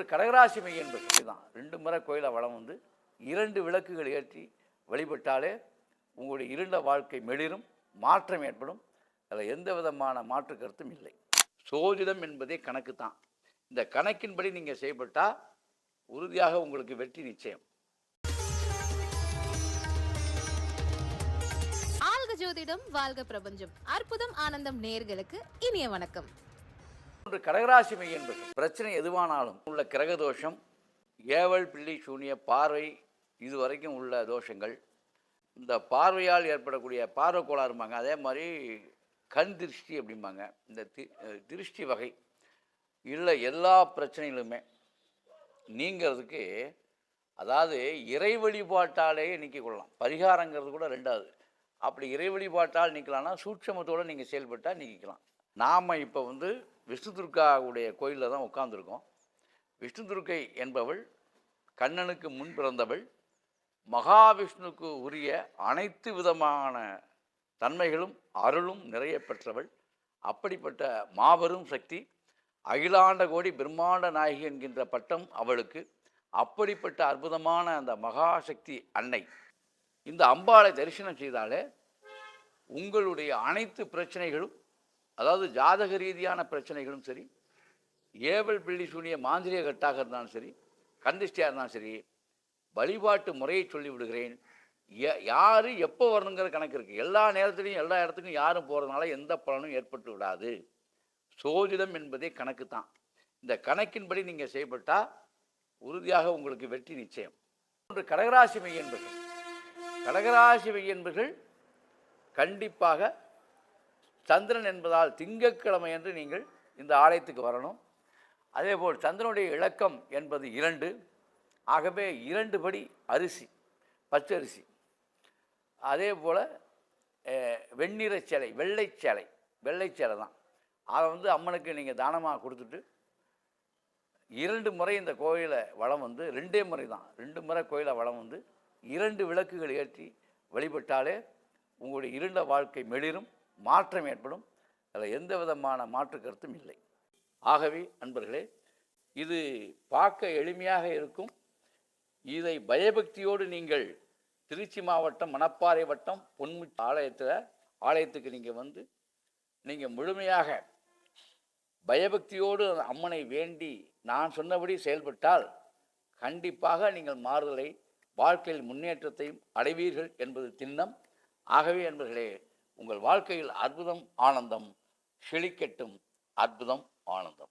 ஒன்று கடகராசி மை என்பது தான் ரெண்டு முறை கோயிலை வளம் வந்து இரண்டு விளக்குகள் ஏற்றி வழிபட்டாலே உங்களுடைய இருண்ட வாழ்க்கை மெளிரும் மாற்றம் ஏற்படும். அதில் எந்த விதமான மாற்று கருத்தும் இல்லை. சோதிடம் என்பதே கணக்கு தான். இந்த கணக்கின்படி நீங்கள் செயல்பட்டால் உறுதியாக உங்களுக்கு வெற்றி நிச்சயம். ஆல்க ஜோதிடம் வாழ்க பிரபஞ்சம். அற்புதம் ஆனந்தம் நேர்களுக்கு இனிய வணக்கம். ஒன்று கடகராசி மை என்பது பிரச்சனை எதுவானாலும் உள்ள கிரக தோஷம் ஏவல் பிள்ளை சூனிய பார்வை இதுவரைக்கும் உள்ள தோஷங்கள். இந்த பார்வையால் ஏற்படக்கூடிய பார்வை கோளாறும்பாங்க அதே மாதிரி கண் திருஷ்டி அப்படிம்பாங்க. இந்த தி திருஷ்டி வகை. இல்லை எல்லா பிரச்சனைகளுமே நீங்கிறதுக்கு அதாவது இறை வழிபாட்டாலே நீக்கிக்கொள்ளலாம் பரிகாரங்கிறது கூட ரெண்டாவது. அப்படி இறை வழிபாட்டால் நீக்கலாம்னா சூட்சமத்தோடு நீங்கள் செயல்பட்டால் நீக்கிக்கலாம். நாம் இப்போ வந்து விஷ்ணு துர்காவுடைய கோயிலில் தான் உட்காந்துருக்கோம் விஷ்ணு துர்க்கை என்பவள் கண்ணனுக்கு முன் பிறந்தவள் மகாவிஷ்ணுவுக்கு உரிய அனைத்து விதமான தன்மைகளும் அருளும் நிறைய பெற்றவள். அப்படிப்பட்ட மாபெரும் சக்தி அகிலாண்ட கோடி பிரம்மாண்ட நாயகி என்கின்ற பட்டம் அவளுக்கு. அப்படிப்பட்ட அற்புதமான அந்த மகாசக்தி அன்னை. இந்த அம்பாளை தரிசனம் செய்தாலே உங்களுடைய அனைத்து பிரச்சனைகளும் அதாவது ஜாதக ரீதியான பிரச்சனைகளும் சரி ஏவல் பிள்ளி சூனிய மாந்திரிய கட்டாக இருந்தாலும் சரி கந்திஷ்டியாக இருந்தாலும் சரி வழிபாட்டு முறையை சொல்லி விடுகிறேன். ய- எப்போ வரணுங்கிற கணக்கு இருக்குது எல்லா நேரத்துலையும் எல்லா இடத்துக்கும் யாரும் போகிறதுனால எந்த பலனும் ஏற்பட்டு விடாது. சோதிடம் என்பதே கணக்கு தான். இந்த கணக்கின்படி நீங்கள் செய்யப்பட்டால் உறுதியாக உங்களுக்கு வெற்றி நிச்சயம். ஒன்று கடகராசி மை கடகராசி மை கண்டிப்பாக சந்திரன் என்பதால் திங்கட்கிழமை என்று நீங்கள் இந்த ஆலயத்துக்கு வரணும். அதேபோல் சந்திரனுடைய இலக்கம் என்பது இரண்டு. ஆகவே இரண்டு படி அரிசி பச்சரிசி. அதே போல் வெண்ணிற சேலை வெள்ளை சேலை வெள்ளை சேலை தான். அதை வந்து அம்மனுக்கு நீங்கள் தானமாக கொடுத்துட்டு இரண்டு முறை இந்த கோயிலை வளம் வந்து ரெண்டே முறை தான். ரெண்டு முறை கோயிலை வளம் வந்து இரண்டு விளக்குகள் ஏற்றி வழிபட்டாலே உங்களுடைய இருண்ட வாழ்க்கை மெளிரும். மாற்றம் ஏற்படும். அதில் எந்த விதமான மாற்று கருத்தும் இல்லை. ஆகவே அன்பர்களே இது பார்க்க எளிமையாக இருக்கும். இதை பயபக்தியோடு நீங்கள் திருச்சி மாவட்டம் மணப்பாறை வட்டம் பொன்மு ஆலயத்தில் ஆலயத்துக்கு நீங்கள் வந்து நீங்கள் முழுமையாக பயபக்தியோடு அம்மனை வேண்டி நான் சொன்னபடி செயல்பட்டால் கண்டிப்பாக நீங்கள் மாறுதலை வாழ்க்கையில் முன்னேற்றத்தையும் அடைவீர்கள் என்பது திண்ணம். ஆகவே என்பர்களே உங்கள் வாழ்க்கையில் அற்புதம் ஆனந்தம் செழிக்கட்டும் அற்புதம் ஆனந்தம்.